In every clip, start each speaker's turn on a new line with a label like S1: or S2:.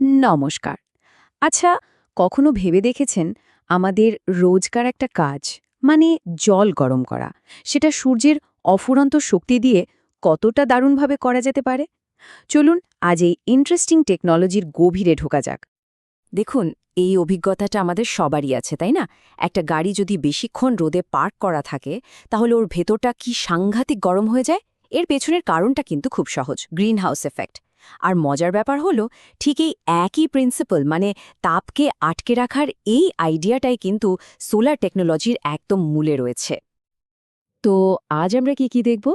S1: নমস্কার। আচ্ছা কখনো ভেবে দেখেছেন আমাদের রোজকার একটা কাজ মানে জল গরম করা, সেটা সূর্যের অফুরন্ত শক্তি দিয়ে কতটা দারুণভাবে করা যেতে পারে? চলুন আজ এই ইন্টারেস্টিং টেকনোলজির গভীরে ঢোকা যাক। দেখুন, এই অভিজ্ঞতাটা আমাদের সবারই আছে, তাই না? একটা গাড়ি যদি বেশিক্ষণ রোদে পার্ক করা থাকে, তাহলে ওর ভেতরটা কি সাংঘাতিক গরম হয়ে যায়? এর পেছনের কারণটা কিন্তু খুব সহজ গ্রিনহাউস এফেক্ট আর মজার ব্যাপার হলো, ঠিক এই একই প্রিন্সিপাল মানে তাপকে আটকে রাখার এই আইডিয়াটাই কিন্তু সোলার টেকনোলজির একদম মূলে রয়েছে। তো আজ আমরা কি কি দেখব?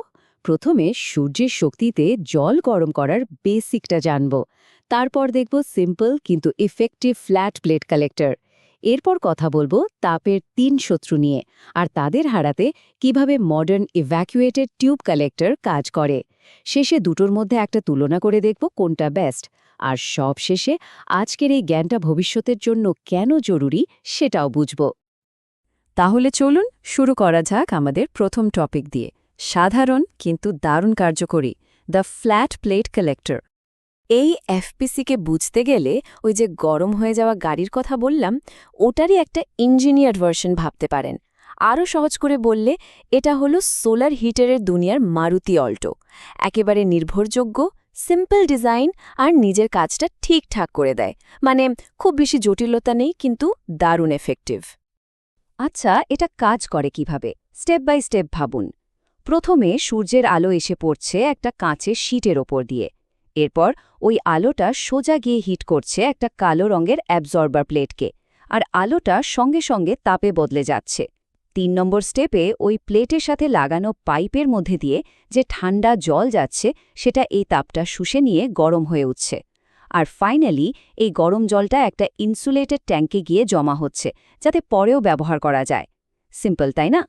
S1: প্রথমে সূর্যের শক্তিতে জল গরম করার বেসিকটা জানব। তারপর দেখব সিম্পল কিন্তু ইফেক্টিভ ফ্ল্যাট প্লেট কালেক্টর এরপর কথা বলব তাপের তিন শত্রু নিয়ে, আর তাদের হারাতে কীভাবে মডার্ন ইভ্যাকুয়েটেড টিউব কালেক্টর কাজ করে। শেষে দুটোর মধ্যে একটা তুলনা করে দেখব কোনটা বেস্ট আর সব শেষে আজকের এই জ্ঞানটা ভবিষ্যতের জন্য কেন জরুরি সেটাও বুঝব। তাহলে চলুন শুরু করা যাক আমাদের প্রথম টপিক দিয়ে। সাধারণ কিন্তু দারুণ কার্যকরী দ্য ফ্ল্যাট প্লেট কালেক্টর এই এফপিসিকে বুঝতে গেলে ওই যে গরম হয়ে যাওয়া গাড়ির কথা বললাম, ওটারই একটা ইঞ্জিনিয়ার ভার্সন ভাবতে পারেন। আরও সহজ করে বললে, এটা হলো সোলার হিটারের দুনিয়ার মারুতি অল্টো। একেবারে নির্ভরযোগ্য, সিম্পল ডিজাইন আর নিজের কাজটা ঠিকঠাক করে দেয়। মানে খুব বেশি জটিলতা নেই, কিন্তু দারুণ এফেক্টিভ আচ্ছা এটা কাজ করে কীভাবে? স্টেপ বাই স্টেপ ভাবুন। প্রথমে সূর্যের আলো এসে পড়ছে একটা কাঁচের শীটের ওপর দিয়ে। এরপর ওই আলোটা সোজা গিয়ে হিট করছে একটা কালো রঙের অ্যাবজর্বার প্লেটকে। আর আলোটা সঙ্গে সঙ্গে তাপে বদলে যাচ্ছে। তিন নম্বর স্টেপে ওই প্লেটের সাথে লাগানো পাইপের মধ্যে দিয়ে যে ঠান্ডা জল যাচ্ছে, সেটা এই তাপটা শুষে নিয়ে গরম হয়ে উঠছে। আর ফাইনালি এই গরম জলটা একটা ইনসুলেটেড ট্যাঙ্কে গিয়ে জমা হচ্ছে, যাতে পরেও ব্যবহার করা যায়। সিম্পল, তাই না?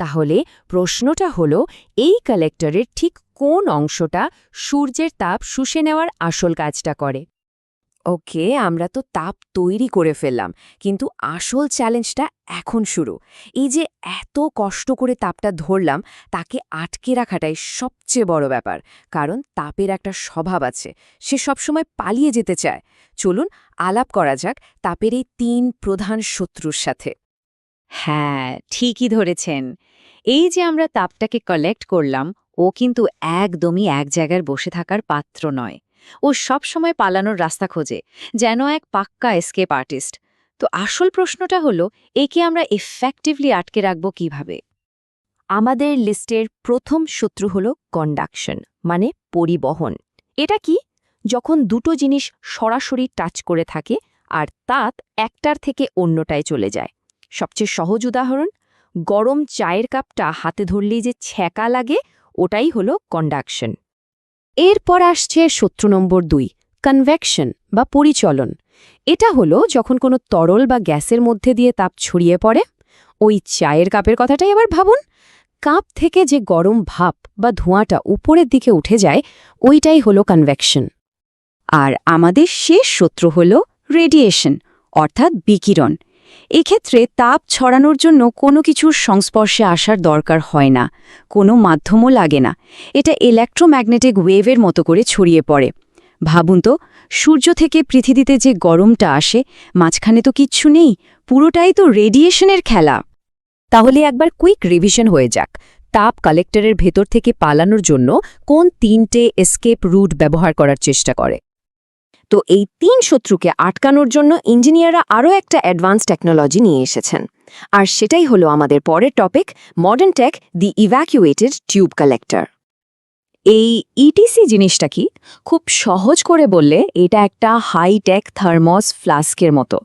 S1: তাহলে প্রশ্নটা হল, এই কালেক্টরের ঠিক কোন অংশটা সূর্যের তাপ শুষে নেওয়ার আসল কাজটা করে? ওকে, আমরা তো তাপ তৈরি করে ফেললাম, কিন্তু আসল চ্যালেঞ্জটা এখন শুরু। এই যে এত কষ্ট করে তাপটা ধরলাম, তাকে আটকে রাখাটাই সবচেয়ে বড় ব্যাপার, কারণ তাপের একটা স্বভাব আছে, সে সবসময় পালিয়ে যেতে চায়। চলুন আলাপ করা যাক তাপের এই তিন প্রধান শত্রুর সাথে। হ্যাঁ ঠিকই ধরেছেন। এই যে আমরা তাপটাকে কালেক্ট করলাম, ও কিন্তু একদমই এক জায়গায় বসে থাকার পাত্র নয়। ও সব সময় পালানোর রাস্তা খোঁজে, যেন এক পাক্কা এসকেপ আর্টিস্ট তো আসল প্রশ্নটা হলো, একে আমরা এফেক্টিভলি আটকে রাখব কীভাবে? আমাদের লিস্টের প্রথম শত্রু হল কন্ডাকশন মানে পরিবহন। এটা কি? যখন দুটো জিনিস সরাসরি টাচ করে থাকে, আর তাপ একটার থেকে অন্যটায় চলে যায়। সবচেয়ে সহজ উদাহরণ, গরম চায়ের কাপটা হাতে ধরলেই যে ছ্যাঁকা লাগে, ওটাই হলো কন্ডাকশন এরপর আসছে শত্রু নম্বর দুই কনভেকশন বা পরিচলন। এটা হলো যখন কোনো তরল বা গ্যাসের মধ্যে দিয়ে তাপ ছড়িয়ে পড়ে, ওই চায়ের কাপের কথাটাই আবার ভাবুন। কাপ থেকে যে গরম ভাপ বা ধোঁয়াটা উপরের দিকে উঠে যায়, ওইটাই হলো কনভেকশন আর আমাদের শেষ শত্রু হল রেডিয়েশন অর্থাৎ বিকিরণ। এক্ষেত্রে তাপ ছড়ানোর জন্য কোনো কিছুর সংস্পর্শে আসার দরকার হয় না। কোনো মাধ্যমও লাগে না। এটা ইলেকট্রোম্যাগনেটিক ওয়েভের মতো করে ছড়িয়ে পড়ে। ভাবুন তো, সূর্য থেকে পৃথিবীতে যে গরমটা আসে, মাঝখানে তো কিচ্ছু নেই, পুরোটাই তো রেডিয়েশনের খেলা। তাহলে একবার কুইক রিভিশন হয়ে যাক। তাপ কালেক্টরের ভেতর থেকে পালানোর জন্য কোন তিনটে এসকেপ রুট ব্যবহার করার চেষ্টা করে? তো এই তিন শত্রুকে আটকানোর জন্য ইঞ্জিনিয়াররা আরও একটা অ্যাডভান্স টেকনোলজি নিয়ে এসেছেন। আর সেটাই হলো আমাদের পরের topic modern tech the evacuated tube collector এই ইটিসি জিনিসটা কি? খুব সহজ করে বললে এটা একটা হাই টেক থার্মস ফ্লাস্কের মতো।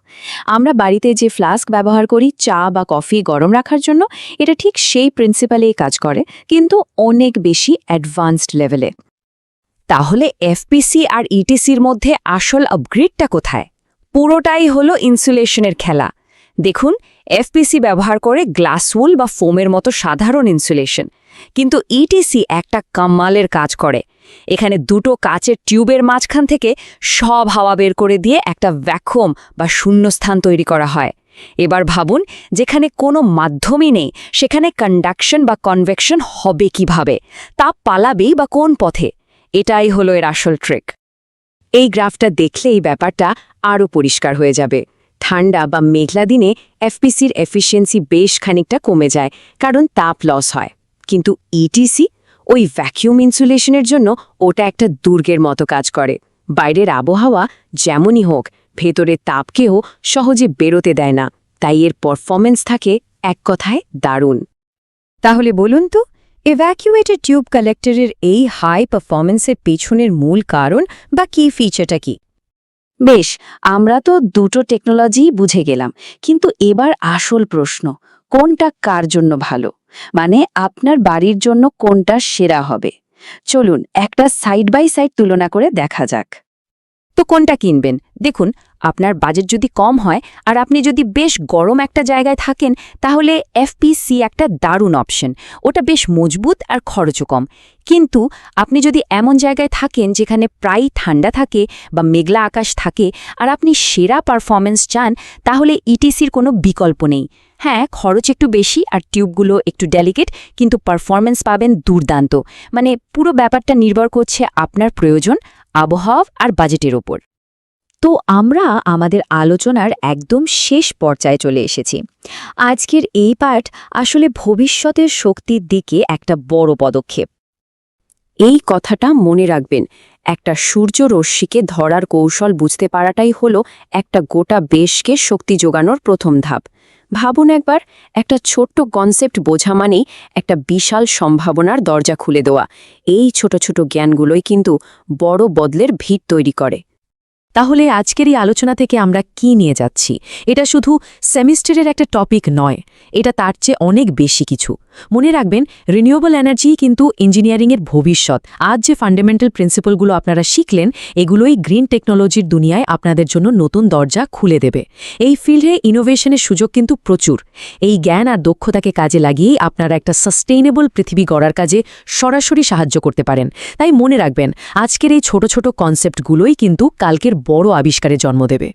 S1: আমরা বাড়িতে যে ফ্লাস্ক ব্যবহার করি, চা বা কফি গরম রাখার জন্য, এটা ঠিক সেই প্রিন্সিপালেই কাজ করে, কিন্তু অনেক বেশি অ্যাডভান্সড লেভেলে তাহলে এফপিসি আর ইটিসির মধ্যে আসল আপগ্রেডটা কোথায়? পুরোটাই হলো ইনসুলেশনের খেলা। দেখুন এফপিসি ব্যবহার করে গ্লাস উল বা ফোমের মতো সাধারণ ইনসুলেশন কিন্তু ইটিসি একটা কাম্মালের কাজ করে। এখানে দুটো কাচের টিউবের মাঝখান থেকে সব হাওয়া বের করে দিয়ে একটা ভ্যাকুয়াম বা শূন্যস্থান তৈরি করা হয়। এবার ভাবুন, যেখানে কোনো মাধ্যমই নেই, সেখানে কন্ডাকশন বা কনভেকশন হবে কীভাবে? তা পালাবেই বা কোন পথে? এটাই হলো এর আসল ট্রিক এই গ্রাফটা দেখলে এই ব্যাপারটা আরও পরিষ্কার হয়ে যাবে। ঠান্ডা বা মেঘলা দিনে এফপিসির এফিসিয়েন্সি বেশ খানিকটা কমে যায়, কারণ তাপ লস হয়। কিন্তু ইটিসি ওই ভ্যাকিউম ইনসুলেশনের জন্য ওটা একটা দুর্গের মতো কাজ করে। বাইরের আবহাওয়া যেমনই হোক, ভেতরের তাপকেও সহজে বেরোতে দেয় না। তাই এর পারফরমেন্স থাকে এক কথায় দারুণ।
S2: তাহলে বলুন তো এভ্যাকুয়েটেড টিউব কালেক্টরের এই হাই পারফরমেন্সের পেছনের মূল কারণ বা কি ফিচারটা কি?
S1: বেশ, আমরা তো দুটো টেকনোলজি বুঝে গেলাম, কিন্তু এবার আসল প্রশ্ন, কোনটা কার জন্য ভালো? মানে আপনার বাড়ির জন্য কোনটা সেরা হবে? চলুন একটা সাইড বাই সাইড তুলনা করে দেখা যাক। তো কোনটা কিনবেন? দেখুন আপনার বাজেট যদি কম হয় আর আপনি যদি বেশ গরম একটা জায়গায় থাকেন, তাহলে এফপিসি একটা দারুণ অপশন ওটা বেশ মজবুত আর খরচও কম। কিন্তু আপনি যদি এমন জায়গায় থাকেন যেখানে প্রায় ঠান্ডা থাকে বা মেঘলা আকাশ থাকে আর আপনি সেরা পারফরমেন্স চান, তাহলে ইটিসির কোনো বিকল্প নেই। হ্যাঁ খরচ একটু বেশি আর টিউবগুলো একটু ডেলিকেট কিন্তু পারফরমেন্স পাবেন দুর্দান্ত। মানে পুরো ব্যাপারটা নির্ভর করছে আপনার প্রয়োজন, আবহাওয়া আর বাজেটের ওপর।
S2: তো আমরা আমাদের আলোচনার একদম শেষ পর্যায়ে চলে এসেছি। আজকের এই পাঠ আসলে ভবিষ্যতের শক্তির দিকে একটা বড় পদক্ষেপ।
S1: এই কথাটা মনে রাখবেন, একটা সূর্য রশ্মিকে ধরার কৌশল বুঝতে পারাটাই হলো একটা গোটা বেশকে শক্তি যোগানোর প্রথম ধাপ। ভাবুন একবার, একটা ছোট্ট কনসেপ্ট বোঝা মানেই একটা বিশাল সম্ভাবনার দরজা খুলে দেওয়া। এই ছোট ছোট জ্ঞানগুলোই কিন্তু বড় বদলের ভিড় তৈরি করে।
S3: তাহলে আজকের এই আলোচনা থেকে আমরা কি নিয়ে যাচ্ছি? এটা শুধু সেমিস্টারের একটা টপিক নয়, এটা তার চেয়ে অনেক বেশি কিছু। মনে রাখবেন রিনিউয়েবল এনার্জি কিন্তু ইঞ্জিনিয়ারিংয়ের ভবিষ্যৎ। আজ যে ফান্ডামেন্টাল প্রিন্সিপালগুলো আপনারা শিখলেন, এগুলোই গ্রিন টেকনোলজির দুনিয়ায় আপনাদের জন্য নতুন দরজা খুলে দেবে। এই ফিল্ডে ইনোভেশনের সুযোগ কিন্তু প্রচুর। এই জ্ঞান আর দক্ষতাকে কাজে লাগিয়েই আপনারা একটা সাস্টেইনেবল পৃথিবী গড়ার কাজে সরাসরি সাহায্য করতে পারেন। তাই মনে রাখবেন, আজকের এই ছোট ছোট কনসেপ্টগুলোই কিন্তু কালকের বড় আবিষ্কারে জন্ম দেবে।